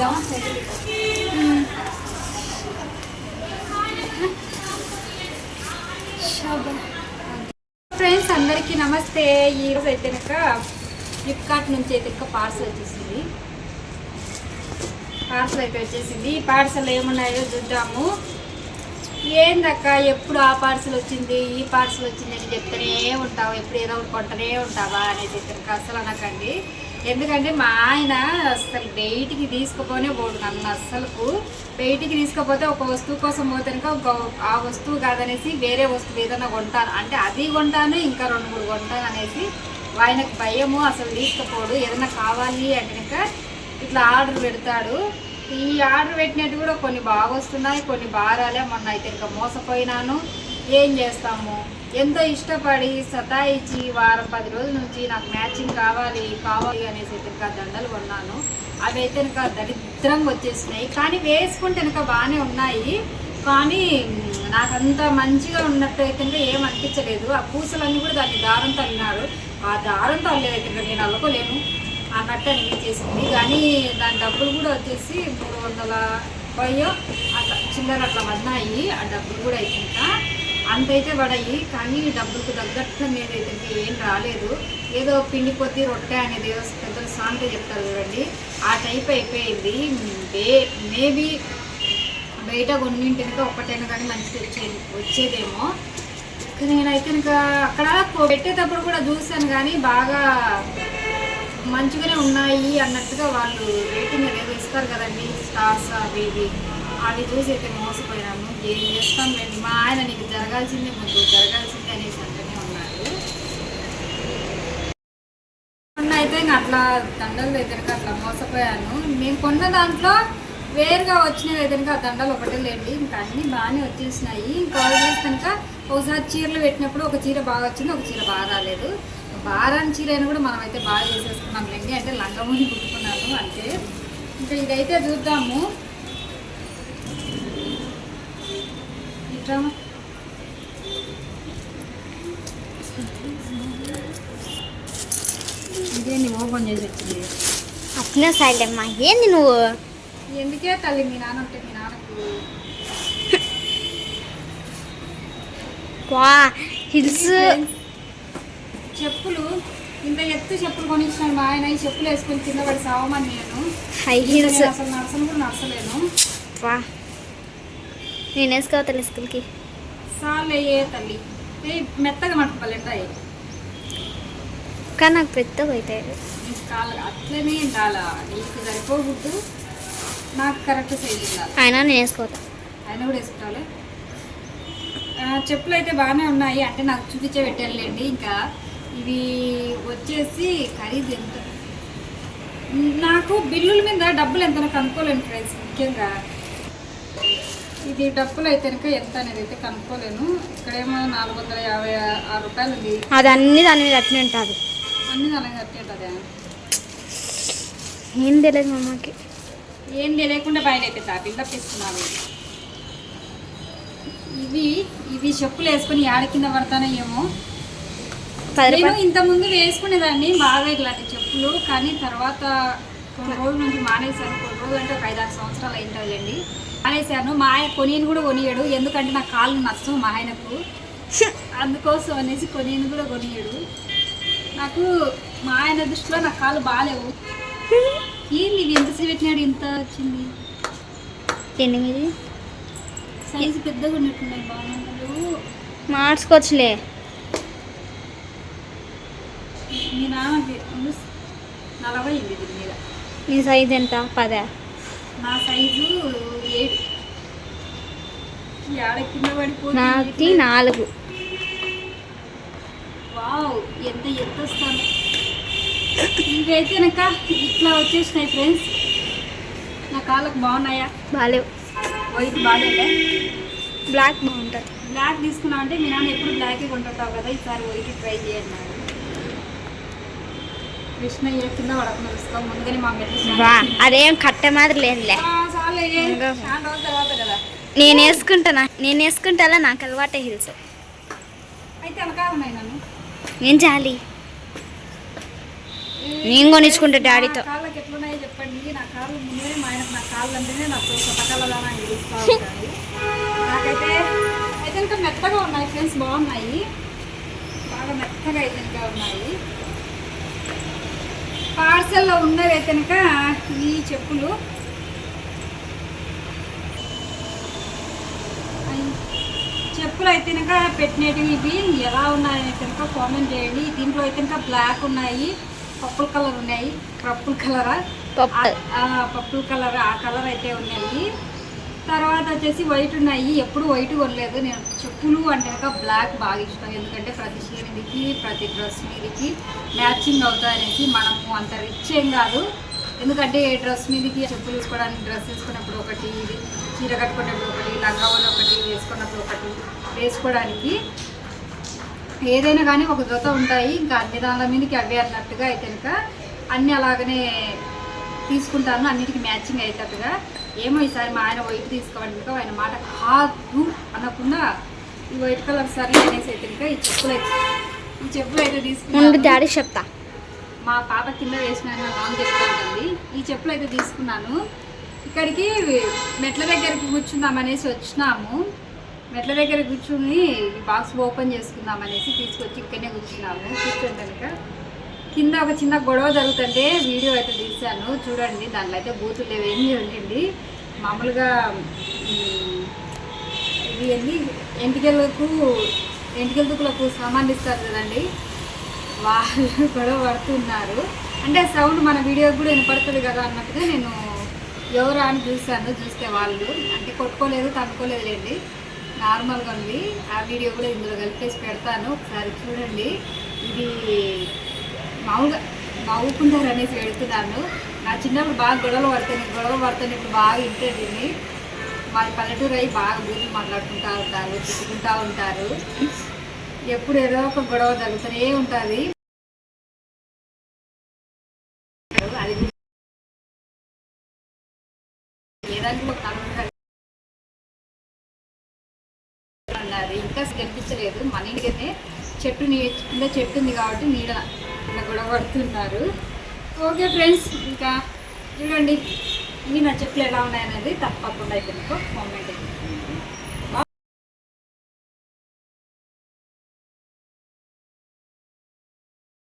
తీద్దాం ఫ్రెండ్స్ అందరికీ నమస్తే. ఈరోజు అయితే కనుక ఫ్లిప్కార్ట్ నుంచి అయితే కనుక పార్సల్ వచ్చేసింది. పార్సల్ అయితే వచ్చేసింది. ఈ పార్సల్ ఏమున్నాయో చూద్దాము. ఏందక్క ఎప్పుడు ఆ పార్సల్ వచ్చింది? ఈ పార్సల్ వచ్చింది అని చెప్తూనే ఉంటావు. ఎప్పుడు ఏదో ఒకటి కొంటనే ఉంటావా? అనేది ఇతనికి అసలు అనకండి. ఎందుకంటే మా ఆయన అసలు బయటికి తీసుకుపోనే పోడు నన్ను అస్సలకు. బయటికి తీసుకుపోతే ఒక వస్తువు కోసం పోతే ఒక ఆ వస్తువు కాదనేసి వేరే వస్తువు ఏదైనా కొంటాను. అంటే అది కొంటాను ఇంకా రెండు మూడు కొంటాను అనేసి ఆయనకు భయము అసలు తీసుకుపోడు. ఏదైనా కావాలి అంటే కనుక ఇట్లా ఆర్డర్ పెడతాడు. ఈ ఆర్డర్ పెట్టినట్టు కూడా కొన్ని బాగా వస్తున్నాయి కొన్ని బాగాలే మొన్న అయితే ఇంకా మోసపోయినాను. ఏం చేస్తాము? ఎంతో ఇష్టపడి సతాయిచ్చి వారం పది రోజుల నుంచి నాకు మ్యాచింగ్ కావాలి కావాలి అనేసి అయితే ఇంకా దండలు కొన్నాను. అవి అయితే ఇంకా దరిద్రంగా వచ్చేసినాయి. కానీ వేసుకుంటే ఇంకా బాగానే ఉన్నాయి. కానీ మ్, నాకు అంత మంచిగా ఉన్నట్టు అయితే ఏం అనిపించలేదు. ఆ పూసలన్నీ కూడా దాన్ని దారం తల్లినారు ఆ దారం తల్లేదు నేను అల్లుకోలేను. అన్నట్టు అనిపించేసింది. కానీ దాని డబ్బులు కూడా వచ్చేసి మూడు వందల పోయో అట్లా చిల్లర అట్లా పడినాయి. ఆ డబ్బులు కూడా అయితే అంతైతే అంత అయితే పడాయి కానీ డబ్బులకు తగ్గట్టు అనేది ఏం రాలేదు. ఏదో పిండి కొద్ది రొట్టె అనేది ఏదో పెద్దలు సాంగ్ చెప్తారు చూడండి. ఆ టైప్ అయిపోయింది. మే మేబీ బయట కొన్నింటి కనుక ఒక్కటైనా కానీ మంచిగా వచ్చేది వచ్చేదేమో. నేనైతే ఇంకా అక్కడ పెట్టేటప్పుడు కూడా చూశాను కానీ బాగా మంచిగానే ఉన్నాయి అన్నట్టుగా వాళ్ళు రేటింగ్ అనేది ఇస్తారు కదండి. స్టార్స్ అవి ఇవి. అవి చూసి అయితే ఏం చేస్తాను లేండి మా ఆయన నీకు జరగాల్సిందే ముందు జరగాల్సిందే అనేసి అంటూనే ఉన్నారు. మొన్న అయితే ఇంకా అట్లా దండలు దగ్గరకు అట్లా మోసపోయాను. నేను కొన్న దాంట్లో వేరుగా వచ్చినవి అయితే ఆ దండలు ఒకటే లేండి. ఇంకా అన్నీ బాగానే వచ్చేసినాయి. ఇంకా చేసి కనుక ఒకసారి చీరలు పెట్టినప్పుడు ఒక చీర బాగా వచ్చింది ఒక చీర బాగా రాలేదు. బారాని చీర అయినా కూడా మనం అయితే బాగా చేసేసుకున్నాం లేండి. అంటే లంగముని కుట్టుకున్నాను అంతే. ఇంకా ఇదైతే చూద్దాము. ఇట్లా ఇదే నీ ఓపెన్ చేసి వచ్చింది అట్నే సైలమ్మా ఏంది నువ్వు? ఎందుకే తల్లి మీ నాన్న ఉంటే మీ నాన్నకు? వా హిల్స్. చెప్పులు ఇంత ఎత్తు చెప్పులు కొనిచ్చినాడు మా ఆయన ఈ చెప్పులు వేసుకొని కింద పడి సావమని నేను. High heels. అసలు నడసను కూడా నడసలేను వా. నేను వేసుకోవాలి స్కూల్కి. సార్లు ఏ తల్లి. ఏ మెత్తగా మట్టుకోవాలంటాయి కానీ నాకు పెద్దగా అవుతాయి. అట్లనే ఉండాలా? నీకు సరిపోకూడదు. నాకు కరెక్ట్ సైజ్ ఉండాలి. అయినా నేను వేసుకోతా. ఆయన కూడా వేసుకుంటాలి ఆ, చెప్పులు అయితే బాగానే ఉన్నాయి. అంటే నాకు చూపించే పెట్టానులేండి. ఇంకా ఇవి వచ్చేసి ఖరీదు ఎంత? నాకు బిల్లుల మీద డబ్బులు ఎంత కనుక్కోలేను ఫ్రెండ్స్. ముఖ్యంగా ఇది డబ్బులు అయితే ఎంత అనేది అయితే కనుక్కోలేను. ఇక్కడేమో నాలుగు వందల యాభై ఆరు రూపాయలు ఉంది. అది అన్ని దాని మీద అట్నే ఉంటుంది అన్ని దాని కట్టేటదా ఏం తెలియదు మా అమ్మకి. ఏం తెలియకుండా బయట అయిపోతా బిల్డప్ ఇస్తున్నాను ఇవి ఇవి చెప్పులు వేసుకొని యాడ కింద పడతానో ఏమో నేను రూపాయలు ఇంత ముందు వేసుకునేదాన్ని బాగా ఇట్లాంటి చెప్పులు కానీ తర్వాత కొన్ని రోజుల నుంచి మానేశాను కొన్ని రోజులు అంటే ఒక ఐదారు సంవత్సరాలు అయింటాయండి మానేశాను. మా ఆయన కొనియను కూడా కొనియడు. ఎందుకంటే నా కాళ్ళు నచ్చవు మా ఆయనకు. అందుకోసం అనేసి కొనియను కూడా కొనియడు. నాకు మా ఆయన దృష్టిలో నా కాళ్ళు బాగాలేవు. ఏంది ఇవి ఎంత పెట్టినాడు? ఇంత వచ్చింది? ఎనిమిది. సైజు పెద్దగా ఉన్నట్టున్నాయి. బాగుండదు మార్చుకోవచ్చులే. నలభై దీని మీద. నీ సైజ్ ఎంత? పదా. నా సైజు నాది నాలుగు. వావ్ ఎంత ఎత్తు వస్తాను ఇవైతే నాక ఇట్లా వచ్చేసినాయి ఫ్రెండ్స్. నా కాళ్ళకు బాగున్నాయా? బాగాలేవు వైట్ బాగాలే బ్లాక్ బాగుంటుంది. బ్లాక్ తీసుకున్నావు అంటే మీ నాన్న ఎప్పుడు బ్లాకే కొంటుంటావు కదా ఈసారి వైట్ ట్రై చేయండి నాకు. కృష్ణ ఏ కింద పడకుండా చూసుకో ముందుగానే మా మెట్లు వా అదేం కట్ట మాదిరి లేదులే. చాలే చాలా నేను వేసుకుంటానా నేను వేసుకుంటాలా నాకు అలవాటే హిల్స్. ఉన్నాయి నన్ను. నేను కొనిచ్చుకుంటా డాడీతో. నాకైతే మెత్తగా ఉన్నాయి ఫ్రెండ్స్ బాగున్నాయి. బాగా మెత్తగా అయితే ఉన్నాయి. పార్సల్లో ఉన్నవి అయితే కనుక ఈ చెప్పులు. చెప్పులు అయితే కనుక పెట్టినవి ఇవి. ఎలా ఉన్నాయని కనుక కామెంట్ చేయండి. దీంట్లో అయితే కనుక బ్లాక్ ఉన్నాయి పప్పుల్ కలర్ ఉన్నాయి. పప్పుల్ కలరా పప్పు పప్పుల్ కలర్ ఆ కలర్ అయితే ఉన్నాయి. తర్వాత వచ్చేసి వైట్ ఉన్నాయి. ఎప్పుడు వైట్ కొనలేదు. నేను చెప్పులు అంటే బ్లాక్ బాగా ఇష్టం. ఎందుకంటే ప్రతి చీర ప్రతి డ్రెస్ మీదకి మ్యాచింగ్ అవుతాయనేసి మనము అంత రిచ్ ఏం కాదు. ఎందుకంటే ఏ డ్రెస్ మీదకి చెప్పులు వేసుకోవడానికి డ్రెస్ వేసుకున్నప్పుడు ఒకటి ఇది చీర కట్టుకున్నప్పుడు ఒకటి లంగావోలు ఒకటి వేసుకున్నప్పుడు ఒకటి వేసుకోవడానికి ఏదైనా కానీ ఒక జత ఉంటాయి. ఇంకా అన్ని దానిల మీదకి అవే అన్నట్టుగా అయితే కనుక అన్నీ అలాగనే తీసుకుంటాను. అన్నిటికీ మ్యాచింగ్ అయ్యేటట్టుగా. ఏమో ఈసారి మా ఆయన వైట్ తీసుకోవాలి ఇంకా ఆయన మాట కాదు అనకుండా ఈ వైట్ కలర్ సరే అనేసి అయితే కనుక ఈ చెప్పులు అయితే ఈ చెప్పులు అయితే తీసుకున్నాను. చెప్తా. మా పాప కింద వేసిన లాంగ్ చెప్తా ఉంటుంది ఈ చెప్పులు అయితే తీసుకున్నాను. ఇక్కడికి మెట్ల దగ్గరికి కూర్చుందాం అనేసి వచ్చినాము. మెట్ల దగ్గర కూర్చుని ఈ బాక్స్ ఓపెన్ చేసుకుందాం అనేసి తీసుకొచ్చి ఇక్కడనే కూర్చున్నాము. కూర్చొని కనుక కింద ఒక చిన్న గొడవ జరుగుతుంటే వీడియో అయితే తీశాను. చూడండి దాంట్లో అయితే బూతులు లేవు. ఏమీ ఉండండి మామూలుగా ఇది ఏంది ఎంటికెళ్ళకు ఎంటికెళ్ళకు సామాన్లు ఇస్తారు కదండి. వాళ్ళు గొడవ పడుతున్నారు. అంటే సౌండ్ మన వీడియో కూడా వినపడుతుంది కదా అన్నట్టుగా నేను ఎవరా అని చూశాను చూస్తే వాళ్ళు. అంటే కొట్టుకోలేదు తనుకోలేదు లేండి నార్మల్గా ఉంది. ఆ వీడియో కూడా ఇందులో కలిపేసి పెడతాను. ఒకసారి చూడండి. ఇది మామూలుగా నవ్వుకుంటారు అనేసి వెళుతున్నాను. నా చిన్నప్పుడు బాగా గొడవలు పడతాను గొడవలు పడతాను ఇప్పుడు బాగా ఇంటర్ దీన్ని వాళ్ళ పల్లెటూరు అయి బాగా బూతులు మాట్లాడుకుంటూ ఉంటారు తిట్టుకుంటూ ఉంటారు. ఎప్పుడు ఏదో ఒక గొడవ జరుగుతూనే ఉంటుంది. అది ఏదానికి ఒక అన్నారు ఇంకా కనిపించలేదు మన ఇంటికైతే చెట్టు నీ కింద చెట్టు ఉంది కాబట్టి నీడ అట్లా కూడా పడుతున్నారు. ఓకే ఫ్రెండ్స్ ఇంకా చూడండి ఇవి నా చెప్పులు ఎలా ఉన్నాయనేది తప్పకుండా అయితే మీకు కామెంట్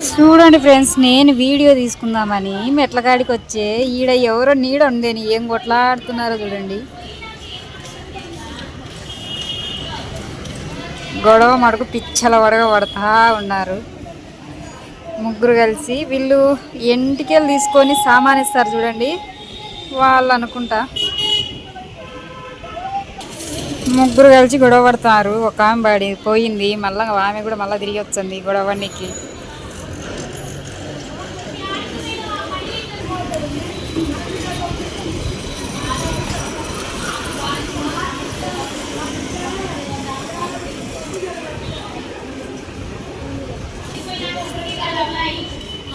చూడండి ఫ్రెండ్స్ నేను వీడియో తీసుకుందామని మెట్లగాడికి వచ్చే ఈడ ఎవరో నీడ ఉందేని ఏం కొట్లాడుతున్నారో చూడండి. గొడవ మడుకు పిచ్చల వడగ పడతా ఉన్నారు. ముగ్గురు కలిసి వీళ్ళు ఎంటికెళ్ళి తీసుకొని సామాన్ ఇస్తారు చూడండి. వాళ్ళు అనుకుంటా. ముగ్గురు కలిసి గొడవ పడుతున్నారు. ఒక ఆమె పడి పోయింది. మళ్ళీ ఆమె కూడా మళ్ళీ తిరిగి వచ్చింది గొడవన్నీకి.